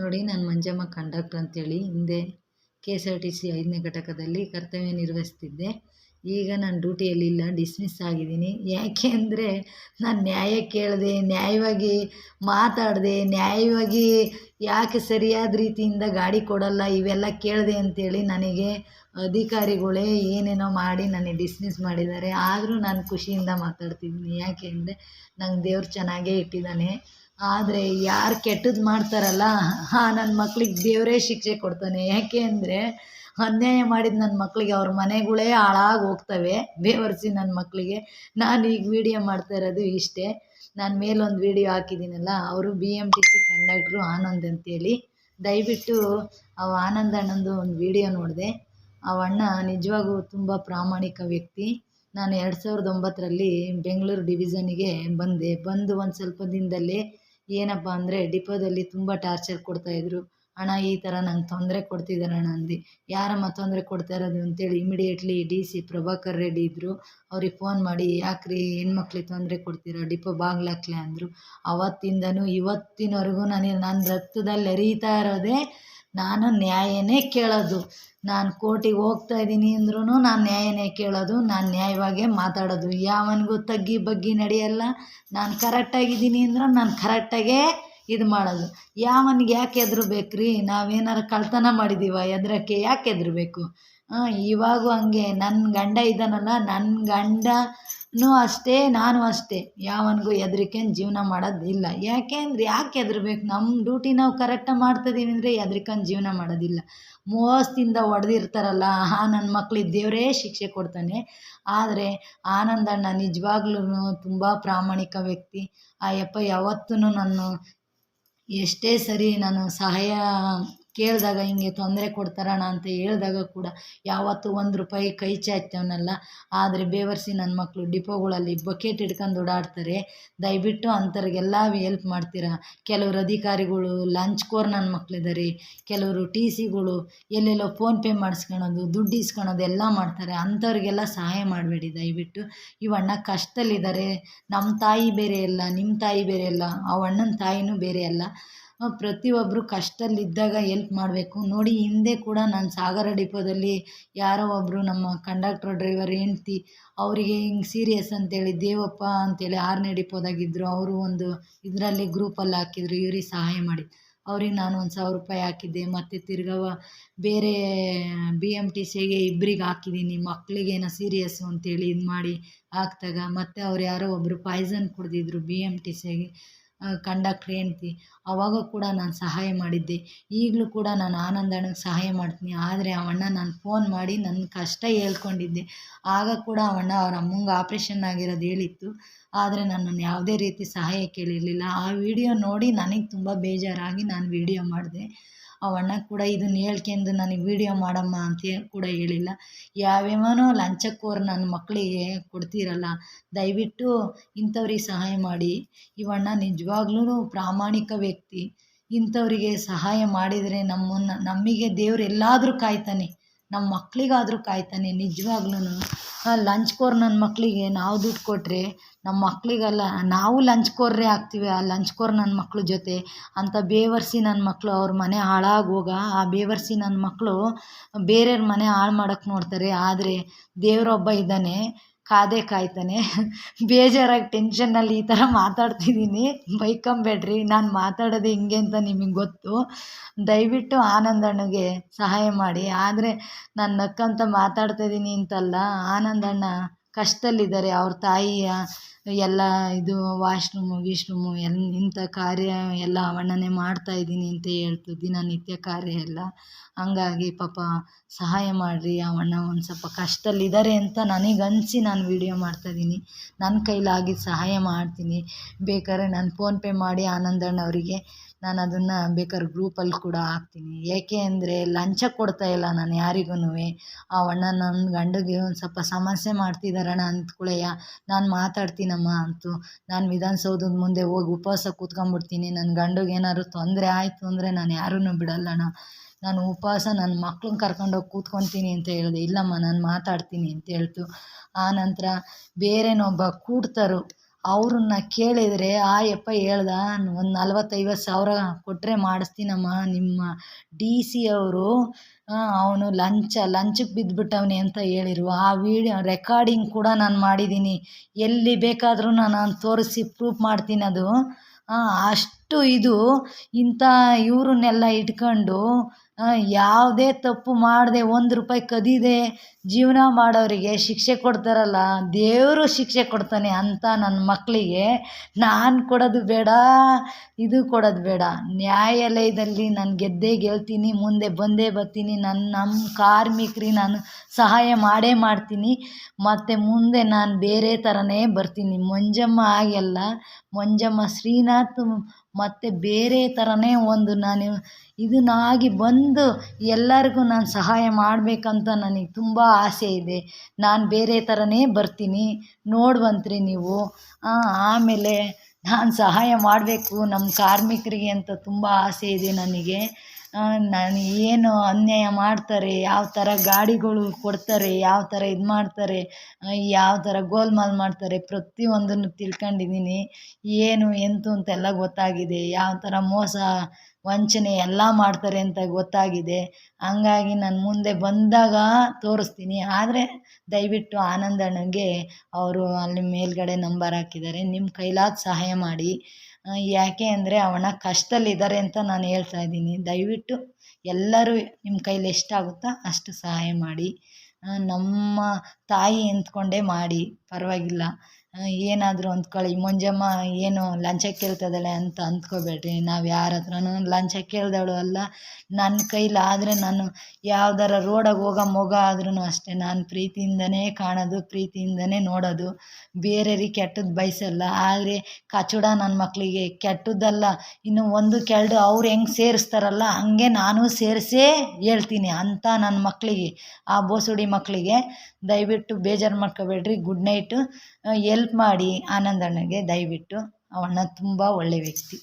ನೋಡಿ, ನಾನು ಮಂಜಮ್ಮ ಕಂಡಕ್ಟರ್ ಅಂತೇಳಿ ಹಿಂದೆ K S R T C ಐದನೇ ಘಟಕದಲ್ಲಿ ಕರ್ತವ್ಯ ನಿರ್ವಹಿಸ್ತಿದ್ದೆ. ಈಗ ನಾನು ಡ್ಯೂಟಿಯಲ್ಲಿಲ್ಲ ಡಿಸ್ಮಿಸ್ ಆಗಿದ್ದೀನಿ. ಯಾಕೆ ಅಂದರೆ ನಾನು ನ್ಯಾಯ ಕೇಳಿದೆ, ನ್ಯಾಯವಾಗಿ ಮಾತಾಡಿದೆ, ನ್ಯಾಯವಾಗಿ ಯಾಕೆ ಸರಿಯಾದ ರೀತಿಯಿಂದ ಗಾಡಿ ಕೊಡಲ್ಲ, ಇವೆಲ್ಲ ಕೇಳಿದೆ ಅಂತೇಳಿ ನನಗೆ ಅಧಿಕಾರಿಗಳೇ ಏನೇನೋ ಮಾಡಿ ನನಗೆ ಡಿಸ್ಮಿಸ್ ಮಾಡಿದ್ದಾರೆ. ಆದರೂ ನಾನು ಖುಷಿಯಿಂದ ಮಾತಾಡ್ತಿದ್ದೀನಿ. ಯಾಕೆ ಅಂದರೆ ನಂಗೆ ದೇವ್ರು ಚೆನ್ನಾಗೇ ಇಟ್ಟಿದ್ದಾನೆ. ಆದರೆ ಯಾರು ಕೆಟ್ಟದ್ದು ಮಾಡ್ತಾರಲ್ಲ ಆ ನನ್ನ ಮಕ್ಳಿಗೆ ದೇವರೇ ಶಿಕ್ಷೆ ಕೊಡ್ತಾನೆ. ಯಾಕೆ ಅಂದರೆ ಅನ್ಯಾಯ ಮಾಡಿದ ನನ್ನ ಮಕ್ಕಳಿಗೆ ಅವ್ರ ಮನೆಗಳೇ ಹಾಳಾಗಿ ಹೋಗ್ತವೆ. ಬೇವರ್ಸಿ ನನ್ನ ಮಕ್ಕಳಿಗೆ ನಾನು ಈಗ ವೀಡಿಯೋ ಮಾಡ್ತಾ ಇರೋದು ಇಷ್ಟೇ. ನಾನು ಮೇಲೊಂದು ವೀಡಿಯೋ ಹಾಕಿದ್ದೀನಲ್ಲ ಅವರು B M T C conductor Anand ಅಂತೇಳಿ. ದಯವಿಟ್ಟು ಅವ ಆನಂದ್ ಅಣ್ಣಂದು ಒಂದು ವೀಡಿಯೋ ನೋಡಿದೆ. ಅವ ಅಣ್ಣ ನಿಜವಾಗೂ ತುಂಬ ಪ್ರಾಮಾಣಿಕ ವ್ಯಕ್ತಿ. ನಾನು ಎರಡು ಸಾವಿರದ ಒಂಬತ್ತರಲ್ಲಿ ಬೆಂಗಳೂರು ಡಿವಿಷನಿಗೆ ಬಂದೆ. ಬಂದು ಒಂದು ಸ್ವಲ್ಪ ದಿನದಲ್ಲೇ ಏನಪ್ಪ ಅಂದರೆ ಡಿಪೋದಲ್ಲಿ ತುಂಬ ಟಾರ್ಚರ್ ಕೊಡ್ತಾಯಿದ್ರು ಅಣ್ಣ, ಈ ಥರ ನಂಗೆ ತೊಂದರೆ ಕೊಡ್ತಿದ್ದಾರೆ ಅಣ್ಣ ಅಂದು. ಯಾರಮ್ಮ ತೊಂದರೆ ಕೊಡ್ತಾ ಇರೋದು? ಅಂತೇಳಿ immediately D C Prabhakar Reddy ಇದ್ದರು ಅವ್ರಿಗೆ ಫೋನ್ ಮಾಡಿ, ಯಾಕ್ರಿ ಹೆಣ್ಮಕ್ಳಿಗೆ ತೊಂದರೆ ಕೊಡ್ತೀರಾ? ಡಿಪೋ ಬಾಗ್ಲಾಕ್ಲೆ ಅಂದರು. ಅವತ್ತಿಂದನೂ ಇವತ್ತಿನವರೆಗೂ ನಾನು ನನ್ನ ರಕ್ತದಲ್ಲಿ ಹರಿತಾ ಇರೋದೇ ನಾನು ನ್ಯಾಯನೇ ಕೇಳೋದು. ನಾನು ಕೋರ್ಟಿಗೆ ಹೋಗ್ತಾ ಇದ್ದೀನಿ ಅಂದ್ರೂ ನಾನು ನ್ಯಾಯನೇ ಕೇಳೋದು. ನಾನು ನ್ಯಾಯವಾಗೇ ಮಾತಾಡೋದು. ಯಾವನಿಗೂ ತಗ್ಗಿ ಬಗ್ಗಿ ನಡೆಯಲ್ಲ. ನಾನು ಕರೆಕ್ಟಾಗಿದ್ದೀನಿ ಅಂದ್ರೆ ನಾನು ಕರೆಕ್ಟಾಗೇ ಇದು ಮಾಡೋದು. ಯಾವನಿಗೆ ಯಾಕೆ ಹೆದ್ರಬೇಕು ರೀ ನಾವೇನಾರು ಕಳ್ತನ ಮಾಡಿದ್ದೀವ ಹೆದ್ರಕ್ಕೆ ಯಾಕೆ ಹೆದ್ರಬೇಕು? ಇವಾಗೂ ಹಂಗೆ. ನನ್ನ ಗಂಡ ಇದ್ದಾನಲ್ಲ ನನ್ನ ಗಂಡನೂ ಅಷ್ಟೇ, ನಾನು ಅಷ್ಟೇ. ಯಾವನಿಗೂ ಹೆದ್ರಿಕೊಂಡು ಜೀವನ ಮಾಡೋದಿಲ್ಲ ಯಾಕೆ ಅಂದರೆ ಯಾಕೆ ಹೆದ್ರಬೇಕು? ನಮ್ಮ ಡ್ಯೂಟಿ ನಾವು ಕರೆಕ್ಟಾಗಿ ಮಾಡ್ತಿದ್ದೀವಿ ಅಂದರೆ ಹೆದ್ರಿಕೊಂಡು ಜೀವನ ಮಾಡೋದಿಲ್ಲ ಮೋಸದಿಂದ ಹೊಡೆದಿರ್ತಾರಲ್ಲ ಆ ನನ್ನ ಮಕ್ಳಿಗೆ ದೇವರೇ ಶಿಕ್ಷೆ ಕೊಡ್ತಾನೆ. ಆದರೆ ಆನಂದಣ್ಣ ನಿಜವಾಗ್ಲೂ ತುಂಬ ಪ್ರಾಮಾಣಿಕ ವ್ಯಕ್ತಿ. ಆ ಯಪ್ಪ ಯಾವತ್ತೂ ನಾನು ಎಷ್ಟೇ ಸರಿ ನಾನು ಸಹಾಯ ಕೇಳಿದಾಗ ಹಿಂಗೆ ತೊಂದರೆ ಕೊಡ್ತಾರಣ ಅಂತ ಹೇಳಿದಾಗ ಕೂಡ ಯಾವತ್ತೂ ಒಂದು ರೂಪಾಯಿ ಕೈ ಚಾಚ್ತವನಲ್ಲ ಆದರೆ ಬೇವರ್ಸಿ ನನ್ನ ಮಕ್ಕಳು ಡಿಪೋಗಳಲ್ಲಿ ಬಕೆಟ್ ಹಿಡ್ಕೊಂಡು ಓಡಾಡ್ತಾರೆ. ದಯವಿಟ್ಟು ಅಂಥವ್ರಿಗೆಲ್ಲ ಹೆಲ್ಪ್ ಮಾಡ್ತೀರಾ? ಕೆಲವರು ಅಧಿಕಾರಿಗಳು ಲಂಚ್ ಕೋರ್ ನನ್ನ ಮಕ್ಕಳಿದ್ದಾರೆ ಕೆಲವರು ಟಿ ಸಿಗಳು ಎಲ್ಲೆಲ್ಲೋ ಫೋನ್ಪೇ ಮಾಡಿಸ್ಕೊಳೋದು ದುಡ್ಡು ಇಸ್ಕೊಳೋದು ಎಲ್ಲ ಮಾಡ್ತಾರೆ. ಅಂಥವ್ರಿಗೆಲ್ಲ ಸಹಾಯ ಮಾಡಬೇಡಿ ದಯವಿಟ್ಟು. ಇವಣ್ಣ ಕಷ್ಟದಲ್ಲಿದ್ದಾರೆ ನಮ್ಮ ತಾಯಿ ಬೇರೆ ಅಲ್ಲ ನಿಮ್ಮ ತಾಯಿ ಬೇರೆ ಅಲ್ಲ ಆ ಅಣ್ಣನ ತಾಯಿನೂ ಬೇರೆ ಅಲ್ಲ. ಪ್ರತಿಯೊಬ್ಬರು ಕಷ್ಟದಲ್ಲಿದ್ದಾಗ ಎಲ್ಪ್ ಮಾಡಬೇಕು. ನೋಡಿ, ಹಿಂದೆ ಕೂಡ ನಾನು ಸಾಗರ ಡಿಪೋದಲ್ಲಿ ಯಾರೋ ಒಬ್ಬರು ನಮ್ಮ ಕಂಡಕ್ಟರ್ ಡ್ರೈವರ್ ಹೆಂಡ್ತಿ, ಅವರಿಗೆ ಹಿಂಗೆ ಸೀರಿಯಸ್ ಅಂತೇಳಿ, ದೇವಪ್ಪ ಅಂತೇಳಿ ಆರನೇ ಡಿಪೋದಾಗಿದ್ದರು ಅವರು ಒಂದು ಇದರಲ್ಲಿ ಗ್ರೂಪಲ್ಲಿ ಹಾಕಿದ್ರು, ಇವ್ರಿಗೆ ಸಹಾಯ ಮಾಡಿ ಅವ್ರಿಗೆ ನಾನು ಒಂದು ಸಾವಿರ ರೂಪಾಯಿ ಹಾಕಿದ್ದೆ. ಮತ್ತು ತಿರ್ಗವ ಬೇರೆ ಬಿ ಎಂ ಟಿ ಸಿಗೆ ಇಬ್ಬರಿಗೆ ಹಾಕಿದ್ದೀನಿ ಮಕ್ಕಳಿಗೇನೋ ಸೀರಿಯಸ್ಸು ಅಂತೇಳಿ ಇದು ಮಾಡಿ ಹಾಕ್ದಾಗ, ಮತ್ತು ಅವ್ರು ಯಾರೋ ಒಬ್ಬರು ಪಾಯ್ಸನ್ ಕುಡಿದಿದ್ರು ಬಿ ಎಂ ಟಿ ಸಿಗೆ ಕಂಡಕ್ಟ್ರ್ ಹೆಂಡ್ತಿ ಅವಾಗ ಕೂಡ ನಾನು ಸಹಾಯ ಮಾಡಿದ್ದೆ. ಈಗಲೂ ಕೂಡ ನಾನು ಆನಂದ್ ಅಣ್ಣಗೆ ಸಹಾಯ ಮಾಡ್ತೀನಿ. ಆದರೆ ಅವಣ್ಣ ನಾನು ಫೋನ್ ಮಾಡಿ ನನ್ನ ಕಷ್ಟ ಹೇಳ್ಕೊಂಡಿದ್ದೆ. ಆಗ ಕೂಡ ಅವಣ್ಣ ಅವ್ರ ಅಮ್ಮಂಗೆ ಆಪ್ರೇಷನ್ ಆಗಿರೋದು ಹೇಳಿತ್ತು. ಆದರೆ ನನ್ನನ್ನು ಯಾವುದೇ ರೀತಿ ಸಹಾಯ ಕೇಳಿರಲಿಲ್ಲ. ಆ ವಿಡಿಯೋ ನೋಡಿ ನನಗೆ ತುಂಬ ಬೇಜಾರಾಗಿ ನಾನು ವಿಡಿಯೋ ಮಾಡಿದೆ. ಆ ಅಣ್ಣ ಕೂಡ ಇದನ್ನು ಹೇಳ್ಕೊಂಡು ನನಗೆ ವಿಡಿಯೋ ಮಾಡಮ್ಮ ಅಂತ ಕೂಡ ಹೇಳಿಲ್ಲ. ಯಾವ್ಯಾವನೋ ಲಂಚಕ್ಕೋರು ನನ್ನ ಮಕ್ಕಳಿಗೆ ಕೊಡ್ತೀರಲ್ಲ, ದಯವಿಟ್ಟು ಇಂಥವ್ರಿಗೆ ಸಹಾಯ ಮಾಡಿ. ಇವಣ್ಣ ನಿಜವಾಗ್ಲೂ ಪ್ರಾಮಾಣಿಕ ವ್ಯಕ್ತಿ. ಇಂಥವ್ರಿಗೆ ಸಹಾಯ ಮಾಡಿದರೆ ನಮ್ಮನ್ನು ನಮಗೆ ದೇವ್ರು ಎಲ್ಲಾದರೂ ಕಾಯ್ತಾನೆ. ನಮ್ಮ ಮಕ್ಕಳಿಗಾದ್ರೂ ಕಾಯ್ತಾನೆ ನಿಜವಾಗ್ಲೂ ಲಂಚ್ಕೋರ್ ನನ್ನ ಮಕ್ಕಳಿಗೆ ನಾವು ದುಡ್ಡು ಕೊಟ್ಟರೆ ನಮ್ಮ ಮಕ್ಕಳಿಗಲ್ಲ ನಾವು ಲಂಚ್ ಕೋರ್ರೆ ಆಗ್ತೀವಿ ಆ ಲಂಚ್ ಕೋರ್ ನನ್ನ ಮಕ್ಳ ಜೊತೆ. ಅಂತ ಬೇವರ್ಸಿ ನನ್ನ ಮಕ್ಕಳು ಅವ್ರ ಮನೆ ಹಾಳಾಗೋಗ, ಆ ಬೇವರ್ಸಿ ನನ್ನ ಮಕ್ಕಳು ಬೇರೆಯವ್ರ ಮನೆ ಹಾಳು ಮಾಡೋಕ್ಕೆ ನೋಡ್ತಾರೆ. ಆದರೆ ದೇವರೊಬ್ಬ ಇದ್ದಾನೆ. ಕಾದೇ ಕಾಯ್ತಾನೆ. ಬೇಜಾರಾಗಿ ಟೆನ್ಷನ್ನಲ್ಲಿ ಈ ಥರ ಮಾತಾಡ್ತಿದ್ದೀನಿ. ಬೈಕೊಂಬೇಡ್ರಿ, ನಾನು ಮಾತಾಡೋದು ಹಿಂಗೆ ಅಂತ ನಿಮಗೆ ಗೊತ್ತು. ದಯವಿಟ್ಟು ಆನಂದ್ ಅಣ್ಣಗೆ ಸಹಾಯ ಮಾಡಿ. ಆದರೆ ನಾನು ನಕ್ಕಂತ ಮಾತಾಡ್ತಾ ಇದ್ದೀನಿ ಅಂತಲ್ಲ, ಆನಂದ್ ಅಣ್ಣ ಕಷ್ಟದಲ್ಲಿದ್ದಾರೆ. ಅವ್ರ ತಾಯಿಯ ಎಲ್ಲ ಇದು ವಾಶ್ರೂಮು ಗೀಶ್ರೂಮು ಎಲ್ಲ ಇಂಥ ಕಾರ್ಯ ಎಲ್ಲ ಅವಣ್ಣನೇ ಮಾಡ್ತಾಯಿದ್ದೀನಿ ಅಂತ ಹೇಳ್ತು ದಿನನಿತ್ಯ ಕಾರ್ಯ ಎಲ್ಲ. ಹಂಗಾಗಿ ಪಾಪ ಸಹಾಯ ಮಾಡಿರಿ ಅವಣ್ಣ ಒಂದು ಸ್ವಲ್ಪ ಕಷ್ಟದಲ್ಲಿದ್ದಾರೆ ಅಂತ ನನಗೆ ಅನಿಸಿ ನಾನು ವೀಡಿಯೋ ಮಾಡ್ತಾಯಿದ್ದೀನಿ ನನ್ನ ಕೈಲಾಗಿದ್ದು ಸಹಾಯ ಮಾಡ್ತೀನಿ. ಬೇಕಾದ್ರೆ ನಾನು ಫೋನ್ಪೇ ಮಾಡಿ ಆನಂದಣ್ಣ ಅವರಿಗೆ ನಾನು ಅದನ್ನು ಬೇಕಾದ್ರೆ ಗ್ರೂಪಲ್ಲಿ ಕೂಡ ಹಾಕ್ತೀನಿ. ಏಕೆ ಅಂದರೆ ಲಂಚ ಕೊಡ್ತಾಯಿಲ್ಲ ನಾನು ಯಾರಿಗೂ ಆ ಅಣ್ಣ ನನ್ನ ಗಂಡಗೆ ಒಂದು ಸ್ವಲ್ಪ ಸಮಸ್ಯೆ ಮಾಡ್ತಿದ್ದಾರಣ್ಣ ಅಂದ್ಕೂಡ್ಲೆಯ ನಾನು ಮಾತಾಡ್ತೀನಮ್ಮ ಅಂತು. ನಾನು ವಿಧಾನಸೌಧದ ಮುಂದೆ ಹೋಗಿ ಉಪವಾಸ ಕೂತ್ಕೊಂಡ್ಬಿಡ್ತೀನಿ. ನನ್ನ ಗಂಡಗೆ ಏನಾದ್ರು ತೊಂದರೆ ಆಯಿತು ಅಂದರೆ ನಾನು ಯಾರನ್ನೂ ಬಿಡಲ್ಲಣ್ಣ. ನಾನು ಉಪವಾಸ ನನ್ನ ಮಕ್ಳನ್ನ ಕರ್ಕೊಂಡೋಗಿ ಕೂತ್ಕೊತೀನಿ ಅಂತ ಹೇಳಿದೆ. ಇಲ್ಲಮ್ಮ, ನಾನು ಮಾತಾಡ್ತೀನಿ ಅಂತ ಹೇಳ್ತು. ಆ ನಂತರ ಬೇರೆನೊಬ್ಬ ಕೂಡ್ತರು. ಅವ್ರನ್ನ ಕೇಳಿದರೆ ಆ ಯಪ್ಪ ಹೇಳ್ದ ಒಂದು ನಲ್ವತ್ತೈವತ್ತು ಸಾವಿರ ಕೊಟ್ಟರೆ ಮಾಡಿಸ್ತೀನಮ್ಮ, ನಿಮ್ಮ ಡಿ ಸಿ ಅವರು ಅವನು ಲಂಚ ಲಂಚಕ್ಕೆ ಬಿದ್ದುಬಿಟ್ಟವನೇ ಅಂತ ಹೇಳಿರು ಆ ವೀಡಿಯೋ, ರೆಕಾರ್ಡಿಂಗ್ ಕೂಡ ನಾನು ಮಾಡಿದ್ದೀನಿ ಎಲ್ಲಿ ಬೇಕಾದರೂ ನಾನು ತೋರಿಸಿ ಪ್ರೂಫ್ ಮಾಡ್ತೀನಿ ಅದು. ಅಷ್ಟು ಇದು ಇಂಥ ಇವ್ರನ್ನೆಲ್ಲ ಇಟ್ಕೊಂಡು ಯಾವುದೇ ತಪ್ಪು ಮಾಡದೆ ಒಂದು ರೂಪಾಯಿ ಕದಿದೆ, ಜೀವನ ಮಾಡೋರಿಗೆ ಶಿಕ್ಷೆ ಕೊಡ್ತಾರಲ್ಲ, ದೇವರು ಶಿಕ್ಷೆ ಕೊಡ್ತಾನೆ ಅಂತ ನನ್ನ ಮಕ್ಕಳಿಗೆ ನಾನು ಕೊಡೋದು ಬೇಡ, ಇದು ಕೊಡೋದು ಬೇಡ. ನ್ಯಾಯಾಲಯದಲ್ಲಿ ನಾನು ಗೆದ್ದೇ ಗೆಲ್ತೀನಿ, ಮುಂದೆ ಬಂದೇ ಬರ್ತೀನಿ ನನ್ನ ನಮ್ಮ ಕಾರ್ಮಿಕ್ರಿಗೆ ನಾನು ಸಹಾಯ ಮಾಡೇ ಮಾಡ್ತೀನಿ, ಮತ್ತು ಮುಂದೆ ನಾನು ಬೇರೆ ಥರನೇ ಬರ್ತೀನಿ. ಮಂಜಮ್ಮ ಹಾಗೆಲ್ಲ, ಮಂಜಮ್ಮ ಶ್ರೀನಾಥ್ ಮತ್ತು ಬೇರೆ ಥರನೇ ಒಂದು ನಾನು ಇದನ್ನಾಗಿ ಬಂದು ಎಲ್ಲರಿಗೂ ನಾನು ಸಹಾಯ ಮಾಡಬೇಕಂತ ನನಗೆ ತುಂಬ ಆಸೆ ಇದೆ. ನಾನು ಬೇರೆ ಥರನೇ ಬರ್ತೀನಿ. ನೋಡುವಂತ್ರಿ ನೀವು. ಆಮೇಲೆ ನಾನು ಸಹಾಯ ಮಾಡಬೇಕು ನಮ್ಮ ಕಾರ್ಮಿಕರಿಗೆ ಅಂತ ತುಂಬ ಆಸೆ ಇದೆ ನನಗೆ. ನಾನು ಏನು ಅನ್ಯಾಯ ಮಾಡ್ತಾರೆ, ಯಾವ ಥರ ಗಾಡಿಗಳು ಕೊಡ್ತಾರೆ, ಯಾವ ಥರ ಇದು ಮಾಡ್ತಾರೆ ಯಾವ ಥರ ಗೋಲ್ಮಾಲ್ ಮಾಡ್ತಾರೆ ಪ್ರತಿಯೊಂದನ್ನು ತಿಳ್ಕೊಂಡಿದ್ದೀನಿ. ಏನು, ಎಂತು ಅಂತೆಲ್ಲ ಗೊತ್ತಾಗಿದೆ. ಯಾವ ಥರ ಮೋಸ, ವಂಚನೆ ಎಲ್ಲ ಮಾಡ್ತಾರೆ ಅಂತ ಗೊತ್ತಾಗಿದೆ. ಹಂಗಾಗಿ ನಾನು ಮುಂದೆ ಬಂದಾಗ ತೋರಿಸ್ತೀನಿ. ಆದರೆ ದಯವಿಟ್ಟು ಆನಂದ್ ಅಣ್ಣಂಗೆ ಅವರು ಅಲ್ಲಿ ಮೇಲ್ಗಡೆ ನಂಬರ್ ಹಾಕಿದ್ದಾರೆ. ನಿಮ್ಮ ಕೈಲಾದ ಸಹಾಯ ಮಾಡಿ. ಯಾಕೆ ಅಂದರೆ ಕಷ್ಟದಲ್ಲಿ ಕಷ್ಟದಲ್ಲಿದ್ದಾರೆ ಅಂತ ನಾನು ಹೇಳ್ತಾ ಇದ್ದೀನಿ. ದಯವಿಟ್ಟು ಎಲ್ಲರೂ ನಿಮ್ಮ ಕೈಲಿ ಎಷ್ಟಾಗುತ್ತೋ ಅಷ್ಟು ಸಹಾಯ ಮಾಡಿ. ನಮ್ಮ ತಾಯಿ ಅಂದ್ಕೊಂಡೇ ಮಾಡಿ. ಪರವಾಗಿಲ್ಲ. ಏನಾದರೂ ಅಂದ್ಕೊಳ್ಳಿ ಮಂಜಮ್ಮ ಏನು ಲಂಚ ಕೇಳ್ತಿದ್ದಾಳೆ ಅಂತ ಅಂದ್ಕೋಬೇಡ್ರಿ. ನಾವು ಯಾರ ಹತ್ರನೂ ಲಂಚ ಕೇಳ್ದವಳು ಅಲ್ಲ. ನನ್ನ ಕೈಲಾದರೆ ನಾನು ಯಾವ್ದಾರ ರೋಡಾಗ ಹೋಗೋ ಮೊಗ ಆದ್ರೂ ಅಷ್ಟೇ. ನಾನು ಪ್ರೀತಿಯಿಂದನೇ ಕಾಣೋದು, ಪ್ರೀತಿಯಿಂದನೇ ನೋಡೋದು. ಬೇರೆಯವ್ರಿಗೆ ಕೆಟ್ಟದ್ದು ಬಯಸಲ್ಲ. ಆದರೆ ಕಚುಡ ನನ್ನ ಮಕ್ಕಳಿಗೆ ಕೆಟ್ಟದ್ದಲ್ಲ. ಇನ್ನು ಒಂದು ಕೆರಡು ಅವ್ರು ಹೆಂಗೆ ಸೇರಿಸ್ತಾರಲ್ಲ, ಹಂಗೆ ನಾನು ಸೇರಿಸೇ ಹೇಳ್ತೀನಿ ಅಂತ ನನ್ನ ಮಕ್ಕಳಿಗೆ ಆ ಬೋಸುಡಿ ಮಕ್ಕಳಿಗೆ ದಯವಿಟ್ಟು ಬೇಜಾರು ಮಾಡ್ಕೋಬೇಡ್ರಿ. ಗುಡ್ ನೈಟು ಎಲ್ಪ್ ಮಾಡಿ ಆನಂದ್ ಅಣ್ಣಗೆ ದಯವಿಟ್ಟು ಅವಣ್ಣ ತುಂಬ ಒಳ್ಳೆಯ ವ್ಯಕ್ತಿ.